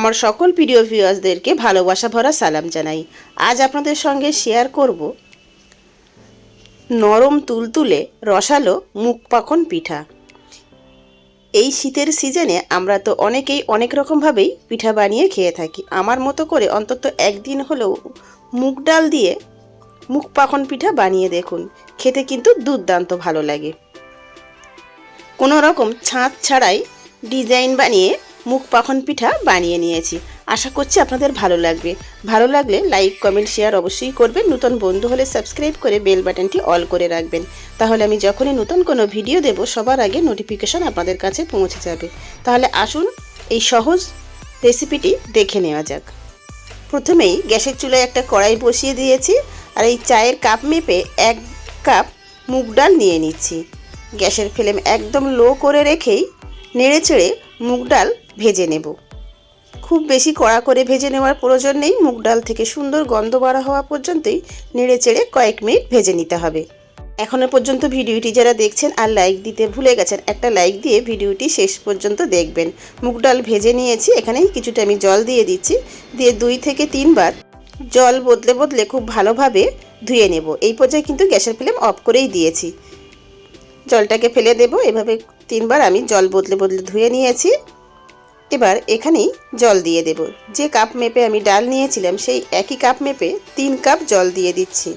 আমার সকল প্রিয় ভিউয়ার্সদেরকে ভালোবাসা ভরা সালাম জানাই। আজ আপনাদের সঙ্গে শেয়ার করব নরম তুলতুলে রসালো মুখ পাখন পিঠা। এই শীতের সিজনে আমরা তো অনেকেই অনেক রকমভাবেই পিঠা বানিয়ে খেয়ে থাকি। আমার মতো করে অন্তত একদিন হলেও মুগ ডাল দিয়ে মুখ পাখন পিঠা বানিয়ে দেখুন। খেতে কিন্তু দুর্দান্ত ভালো লাগে। কোনো রকম ছাঁচ ছাড়াই ডিজাইন বানিয়ে মুখ পাখন পিঠা বানিয়ে নিয়েছি। আশা করছি আপনাদের ভালো লাগবে। ভালো লাগলে লাইক, কমেন্ট, শেয়ার অবশ্যই করবেন। নতুন বন্ধু হলে সাবস্ক্রাইব করে বেল বাটনটি অল করে রাখবেন। তাহলে আমি যখনই নতুন কোনো ভিডিও দেব, সবার আগে নোটিফিকেশন আপনাদের কাছে পৌঁছে যাবে। তাহলে আসুন এই সহজ রেসিপিটি দেখে নেওয়া যাক। প্রথমেই গ্যাসের চুলায় একটা কড়াই বসিয়ে দিয়েছি আর এই চায়ের কাপ মেপে এক কাপ মুগ ডাল নিয়ে নিচ্ছি। গ্যাসের ফ্লেম একদম লো করে রেখেই নেড়ে চেড়ে মুগ ডাল ভেজে নেব। খুব বেশি কড়া করে ভেজে নেওয়ার প্রয়োজন নেই। মুগ ডাল থেকে সুন্দর গন্ধ বাড়া হওয়া পর্যন্তই নেড়ে চেড়ে কয়েক মিনিট ভেজে নিতে হবে। এখনও পর্যন্ত ভিডিওটি যারা দেখছেন আর লাইক দিতে ভুলে গেছেন, একটা লাইক দিয়ে ভিডিওটি শেষ পর্যন্ত দেখবেন। মুগ ডাল ভেজে নিয়েছি, এখানেই কিছুটা আমি জল দিয়ে দিচ্ছি। দিয়ে দুই থেকে তিনবার জল বদলে বদলে খুব ভালোভাবে ধুয়ে নেব। এই পর্যায়ে কিন্তু গ্যাসের ফ্লেম অফ করেই দিয়েছি। জলটাকে ফেলে দেব। এভাবে তিনবার আমি জল বদলে বদলে ধুয়ে নিয়েছি। এবার এখানেই জল দিয়ে দেব। যে কাপ মেপে আমি ডাল নিয়েছিলাম, সেই একই কাপ মেপে তিন কাপ জল দিয়ে দিচ্ছি।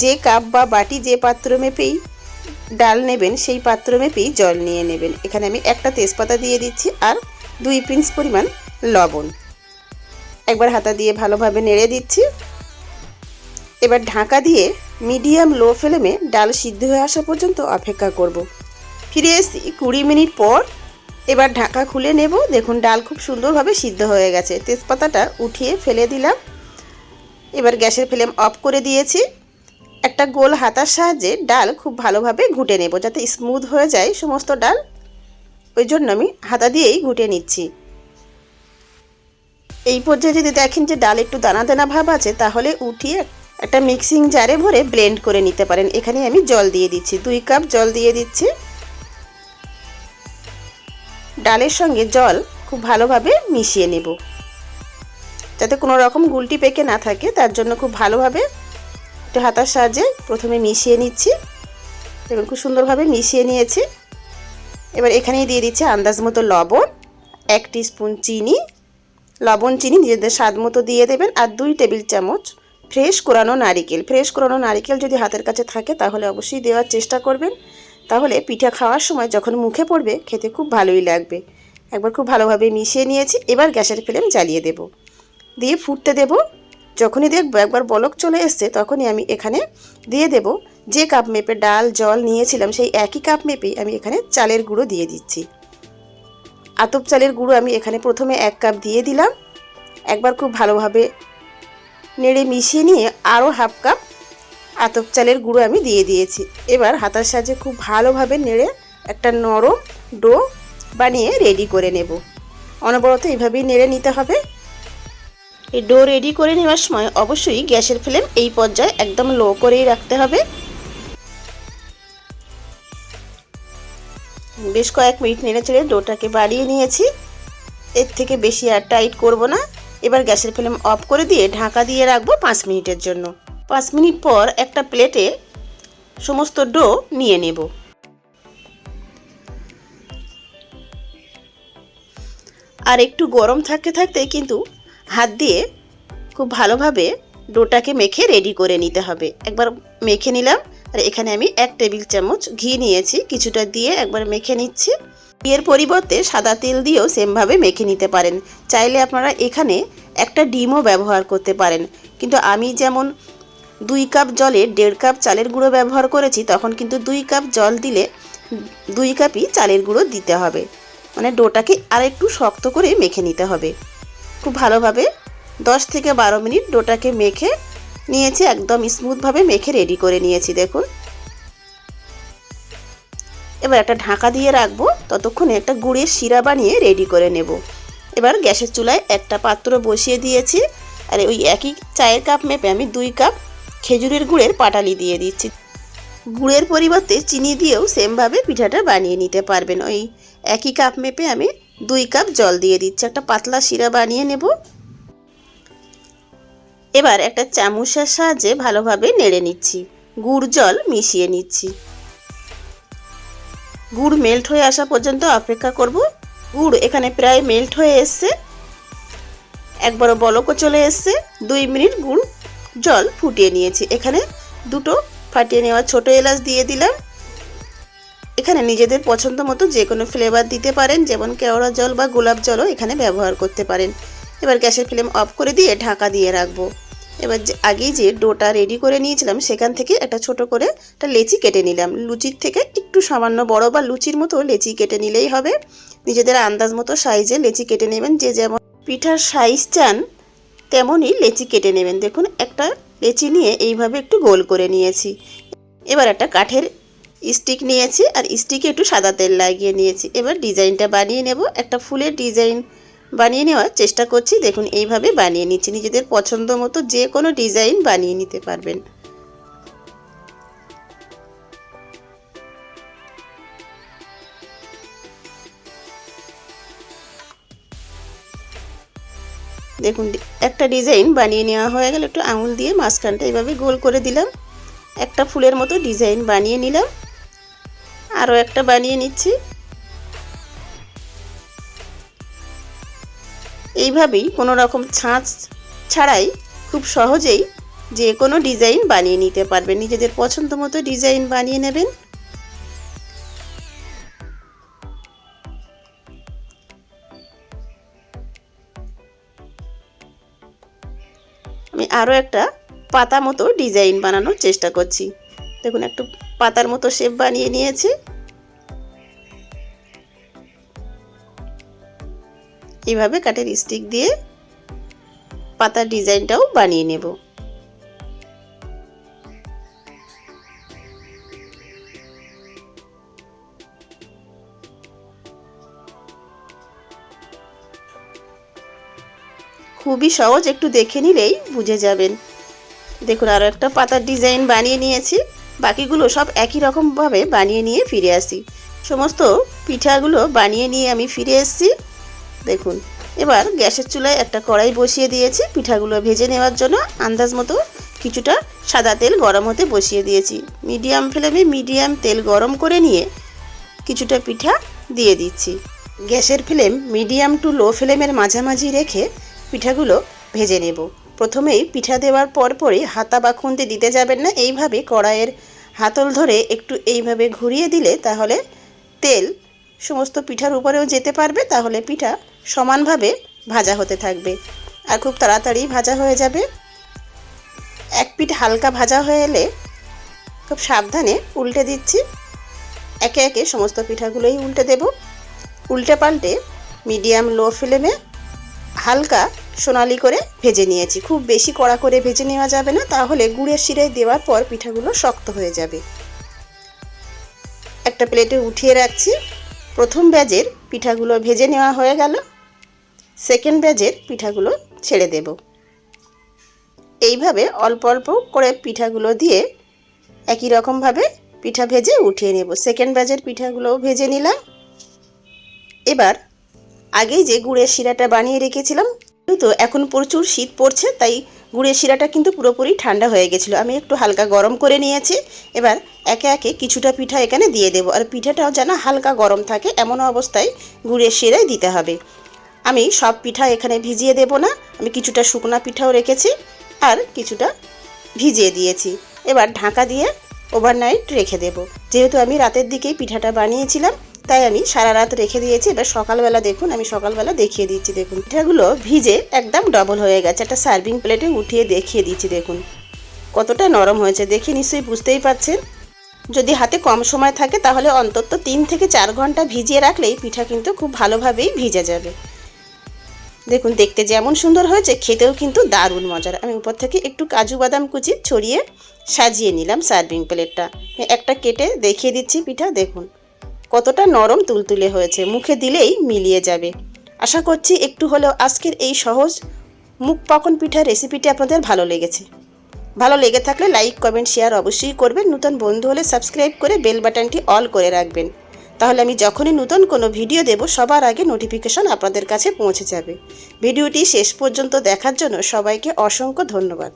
যে কাপ বা বাটি যে পাত্র মেপেই ডাল নেবেন, সেই পাত্র মেপেই জল নিয়ে নেবেন। এখানে আমি একটা তেজপাতা দিয়ে দিচ্ছি আর দুই পিঞ্চ পরিমাণ লবণ। একবার হাতা দিয়ে ভালোভাবে নেড়ে দিচ্ছি। এবার ঢাকা দিয়ে মিডিয়াম লো ফ্লেমে ডাল সিদ্ধ হয়ে আসা পর্যন্ত অপেক্ষা করব। ফিরে এসি কুড়ি মিনিট পর এবার ঢাকা খুলে নেব। দেখুন, ডাল খুব সুন্দরভাবে সিদ্ধ হয়ে গেছে। তেজপাতাটা উঠিয়ে ফেলে দিলাম। এবার গ্যাসের ফ্লেম অফ করে দিয়েছি। একটা গোল হাতার সাহায্যে ডাল খুব ভালোভাবে ঘুটে নেব, যাতে স্মুথ হয়ে যায় সমস্ত ডাল। ওই জন্য আমি হাতা দিয়েই ঘুটে নিচ্ছি। এই পর্যায়ে যদি দেখেন যে ডাল একটু দানা দানা ভাব আছে, তাহলে উঠিয়ে একটা মিক্সিং জারে ভরে ব্লেন্ড করে নিতে পারেন। এখানে আমি জল দিয়ে দিচ্ছি। দুই কাপ জল দিয়ে দিচ্ছি। ডালের সঙ্গে জল খুব ভালোভাবে মিশিয়ে নেব। যাতে কোনো রকম গুলটি পেকে না থাকে, তার জন্য খুব ভালোভাবে একটু হাতার সাহায্যে প্রথমে মিশিয়ে নিচ্ছি। দেখুন, খুব সুন্দরভাবে মিশিয়ে নিয়েছি। এবার এখানেই দিয়ে দিচ্ছি আন্দাজ মতো লবণ, এক স্পুন চিনি। লবণ, চিনি নিজেদের স্বাদ মতো দিয়ে দেবেন আর দুই টেবিল চামচ ফ্রেশ কোরানো নারিকেল। ফ্রেশ কোরানো নারিকেল যদি হাতের কাছে থাকে, তাহলে অবশ্যই দেওয়ার চেষ্টা করবেন। তাহলে পিঠা খাওয়ার সময় যখন মুখে পড়বে, খেতে খুব ভালোই লাগবে। একবার খুব ভালোভাবে মিশিয়ে নিয়েছি, এবার গ্যাসের ফ্লেম জ্বালিয়ে দেব। দিয়ে ফুটতে দেব। যখনই দেখব একবার বলক চলে এসছে, তখনই আমি এখানে দিয়ে দেব। যে কাপ মেপে ডাল, জল নিয়েছিলাম, সেই একই কাপ মেপেই আমি এখানে চালের গুঁড়ো দিয়ে দিচ্ছি। আতপ চালের গুঁড়ো আমি এখানে প্রথমে এক কাপ দিয়ে দিলাম। একবার খুব ভালোভাবে নেড়ে মিশিয়ে নিয়ে আরও হাফ কাপ আতপ চালের গুঁড়ো আমি দিয়ে দিয়েছি। এবার হাতার সাহায্যে খুব ভালোভাবে নেড়ে একটা নরম ডো বানিয়ে রেডি করে নেব। অনবরত এইভাবেই নেড়ে নিতে হবে। এই ডো রেডি করে নেওয়ার সময় অবশ্যই গ্যাসের ফ্লেম এই পর্যায়ে একদম লো করেই রাখতে হবে। বেশ কয়েক মিনিট নেড়ে চেড়ে ডোটাকে বাড়িয়ে নিয়েছি। এর থেকে বেশি আর টাইট করব না। এবার গ্যাসের ফ্লেম অফ করে দিয়ে ঢাকা দিয়ে রাখব পাঁচ মিনিটের জন্য। পাঁচ মিনিট পর একটা প্লেটে সমস্ত ডো নিয়ে নেব। আর একটু গরম থাকতে থাকতে কিন্তু হাত দিয়ে খুব ভালোভাবে ডোটাকে মেখে রেডি করে নিতে হবে। একবার মেখে নিলাম। আর এখানে আমি এক টেবিল চামচ ঘি নিয়েছি। কিছুটা দিয়ে একবার মেখে নিচ্ছি। এর পরিবর্তে সাদা তেল দিয়েও সেমভাবে মেখে নিতে পারেন। চাইলে আপনারা এখানে একটা ডিমও ব্যবহার করতে পারেন। কিন্তু আমি যেমন দুই কাপ জলে দেড় কাপ চালের গুঁড়ো ব্যবহার করেছি, তখন কিন্তু দুই কাপ জল দিলে দুই কাপই চালের গুঁড়ো দিতে হবে। মানে ডোটাকে আর একটু শক্ত করে মেখে নিতে হবে। খুব ভালোভাবে দশ থেকে বারো মিনিট ডোটাকে মেখে নিয়েছি, একদম স্মুথভাবে মেখে রেডি করে নিয়েছি, দেখুন। এবার একটা ঢাকা দিয়ে রাখব, ততক্ষণে একটা গুড়ের শিরা বানিয়ে রেডি করে নেব। এবার গ্যাসের চুলায় একটা পাত্র বসিয়ে দিয়েছি, আর ওই একই চায়ের কাপ মেপে আমি দুই কাপ খেজুরের গুড়ের পাটালি দিয়ে দিচ্ছি। গুড়ের পরিবর্তে চিনি দিয়েও সেমভাবে পিঠাটা বানিয়ে নিতে পারবেন। ওই একই কাপ মেপে আমি দুই কাপ জল দিয়ে দিচ্ছি। একটা পাতলা শিরা বানিয়ে নেব। এবার একটা চামচের সাহায্যে ভালোভাবে নেড়ে নিচ্ছি। গুড় জল মিশিয়ে নিচ্ছি। গুড় মেল্ট হয়ে আসা পর্যন্ত অপেক্ষা করব। গুড় এখানে প্রায় মেল্ট হয়ে এসছে। একবারও বলকও চলে এসছে। দুই মিনিট গুড় জল ফুটিয়ে নিয়েছি। এখানে দুটো ফাটিয়ে নেওয়া ছোট এলাচ দিয়ে দিলাম। এখানে নিজেদের পছন্দ মতো যে কোনো ফ্লেভার দিতে পারেন, যেমন কেওড়া জল বা গোলাপ জলও এখানে ব্যবহার করতে পারেন। এবার গ্যাসের ফ্লেম অফ করে দিয়ে ঢাকা দিয়ে রাখব। এবার যে আগেই যে ডোটা রেডি করে নিয়েছিলাম, সেখান থেকে একটা ছোট করে একটা লেচি কেটে নিলাম। লুচির থেকে একটু সামান্য বড় বা লুচির মতো লেচি কেটে নিলেই হবে। নিজেদের আন্দাজ মতো সাইজে লেচি কেটে নেবেন, যে যেমন পিঠার সাইজ চান তেমনই লেচি কেটে নেবেন। দেখুন, একটা লেচি নিয়ে এইভাবে একটু গোল করে নিয়েছি। এবার একটা কাঠের স্টিক নিয়েছি আর স্টিকে একটু সাদা তেল লাগিয়ে নিয়েছি। এবার ডিজাইনটা বানিয়ে নেব। একটা ফুলের ডিজাইন বানিয়ে নেওয়ার চেষ্টা করছি। দেখুন, এইভাবে বানিয়ে নিচ্ছি। নিজেদের পছন্দ মতো যে কোনো ডিজাইন বানিয়ে নিতে পারবেন। দেখুন, একটা ডিজাইন বানিয়ে নেওয়া হয়ে গেল, একটু আঙুল দিয়ে মাঝখানটা এইভাবে গোল করে দিলাম। একটা ফুলের মতো ডিজাইন বানিয়ে নিলাম। আরও একটা বানিয়ে নিচ্ছি। এইভাবেই কোনো রকম ছাঁচ ছাড়াই খুব সহজেই যে কোনো ডিজাইন বানিয়ে নিতে পারবেন। নিজেদের পছন্দ মতো ডিজাইন বানিয়ে নেবেন। আরও একটা পাতা মতো ডিজাইন বানানোর চেষ্টা করছি। দেখুন, একটু পাতার মতো শেপ বানিয়ে নিয়েছি। এভাবে কাঠের স্টিক দিয়ে পাতার ডিজাইনটাও বানিয়ে নেব। খুবই সহজ, একটু দেখে নিলেই বুঝে যাবেন। দেখুন আরও একটা পাতার ডিজাইন বানিয়ে নিয়েছি। বাকিগুলো সব একই রকমভাবে বানিয়ে নিয়ে ফিরে আসি। সমস্ত পিঠাগুলো বানিয়ে নিয়ে আমি ফিরে এসেছি। দেখুন, এবার গ্যাসের চুলায় একটা কড়াই বসিয়ে দিয়েছি। পিঠাগুলো ভেজে নেওয়ার জন্য আন্দাজ মতো কিছুটা সাদা তেল গরম হতে বসিয়ে দিয়েছি। মিডিয়াম ফ্লেমে মিডিয়াম তেল গরম করে নিয়ে কিছুটা পিঠা দিয়ে দিচ্ছি। গ্যাসের ফ্লেম মিডিয়াম টু লো ফ্লেমের মাঝামাঝি রেখে পিঠাগুলো ভেজে নেব। প্রথমেই পিঠা দেওয়ার পর পরই হাতা বা খুন্তি দিতে যাবেন না, এইভাবে কড়াইয়ের হাতল ধরে একটু এইভাবে ঘুরিয়ে দিলে তাহলে তেল সমস্ত পিঠার উপরেও যেতে পারবে, তাহলে পিঠা সমানভাবে ভাজা হতে থাকবে আর খুব তাড়াতাড়ি ভাজা হয়ে যাবে। এক পিঠ হালকা ভাজা হয়ে এলে খুব সাবধানে উল্টে দিচ্ছি। একে একে সমস্ত পিঠাগুলোই উল্টে দেব। উল্টে পাল্টে মিডিয়াম লো ফ্লেমে হালকা সোনালি করে ভেজে নিয়েছি। খুব বেশি কড়া করে ভেজে নেওয়া যাবে না, তাহলে গুড়ের শিরায় দেওয়ার পর পিঠাগুলো শক্ত হয়ে যাবে। একটা প্লেটে উঠিয়ে রাখছি। প্রথম ব্যাজের পিঠাগুলো ভেজে নেওয়া হয়ে গেল। সেকেন্ড ব্যাজের পিঠাগুলো ছেড়ে দেব। এইভাবে অল্প অল্প করে পিঠাগুলো দিয়ে একই রকমভাবে পিঠা ভেজে উঠিয়ে নেব। সেকেন্ড ব্যাজের পিঠাগুলোও ভেজে নিলাম। এবার আগেই যে গুড়ের শিরাটা বানিয়ে রেখেছিলাম তো এখন প্রচুর শীত পড়ছে, তাই গুড়ের শিরাটা কিন্তু পুরোপুরি ঠান্ডা হয়ে গেছিল। আমি একটু হালকা গরম করে নিয়েছি, এবার একে একে কিছুটা পিঠা এখানে দিয়ে দেবো। আর পিঠাটাও যেন হালকা গরম থাকে এমন অবস্থায় গুড়ের শিরায় দিতে হবে। আমি সব পিঠা এখানে ভিজিয়ে দেব না, আমি কিছুটা শুকনা পিঠাও রেখেছি, আর কিছুটা ভিজিয়ে দিয়েছি। এবার ঢাকা দিয়ে ওভারনাইট রেখে দেব। যেহেতু আমি রাতের দিকেই পিঠাটা বানিয়েছিলাম, তাই আমি সারা রাত রেখে দিয়েছি। এবার সকালবেলা দেখুন, আমি সকালবেলা দেখিয়ে দিচ্ছি, দেখুন। পিঠাগুলো ভিজে একদম ডবল হয়ে গেছে। একটা সার্ভিং প্লেটে উঠিয়ে দেখিয়ে দিচ্ছি, দেখুন। কতটা নরম হয়েছে, দেখে নিশ্চয়ই বুঝতেই পারছেন যদি হাতে কম সময় থাকে, তাহলে অন্তত তিন থেকে চার ঘণ্টা ভিজিয়ে রাখলেই পিঠা কিন্তু খুব ভালোভাবেই ভিজে যাবে। দেখুন, দেখতে যেমন সুন্দর হয়েছে, খেতেও কিন্তু দারুণ মজার। আমি উপর থেকে একটু কাজু বাদাম কুচি ছড়িয়ে সাজিয়ে নিলাম সার্ভিং প্লেটটা। একটা কেটে দেখিয়ে দিচ্ছি পিঠা, দেখুন। কতটা নরম তুলতুলে হয়েছে, মুখে দিলেই মিলিয়ে যাবে। আশা করছি একটু হলেও আজকের এই সহজ মুখ পাকন পিঠা রেসিপিটি আপনাদের ভালো লেগেছে। ভালো লেগে থাকলে লাইক, কমেন্ট, শেয়ার অবশ্যই করবেন। নতুন বন্ধু হলে সাবস্ক্রাইব করে বেল বাটনটি অল করে রাখবেন। তাহলে আমি যখনই নতুন কোনো ভিডিও দেব, সবার আগে নোটিফিকেশন আপনাদের কাছে পৌঁছে যাবে। ভিডিওটি শেষ পর্যন্ত দেখার জন্য সবাইকে অসংখ্য ধন্যবাদ।